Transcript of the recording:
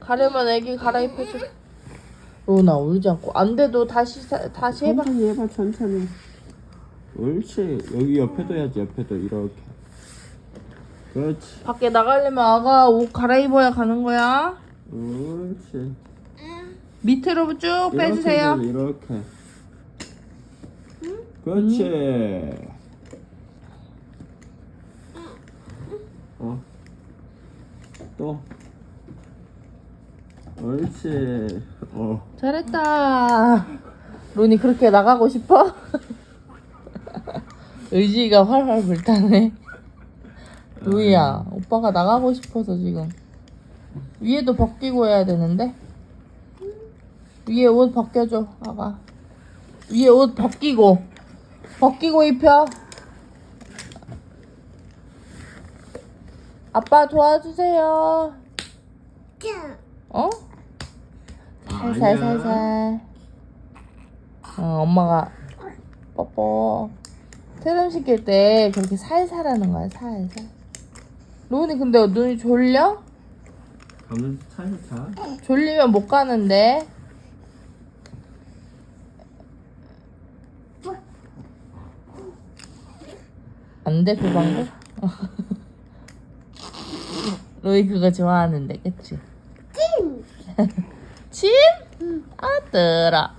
가려면 애기 갈아입혀줘. 로나 울지 않고 안 돼도 다시 사- 다시 해봐. 천천히 해봐 천천히 옳지 여기 옆에도 해야지 옆에도 이렇게 그렇지 밖에 나가려면 아가 옷 갈아입어야 가는 거야. 옳지 밑으로 쭉 이렇게 빼주세요. 이렇게 그렇지 어. 또 옳지 어 잘했다. 로니 그렇게 나가고 싶어? 의지가 활활 불타네. 루이야, 오빠가 나가고 싶어서 지금 위에도 벗기고 해야 되는데 위에 옷 벗겨줘, 아가. 위에 옷 벗기고 벗기고 입혀. 아빠 도와주세요. 어? 살살 살살. 어, 엄마가 뽀뽀. 세럼 시킬 때 그렇게 살살 하는 거야, 살살. 로운이 근데 눈이 졸려? 차에서 자 졸리면 못 가는데. 안 돼, 그 방법? 로이 그거 좋아하는데, 그치? 침! 침? 아들아.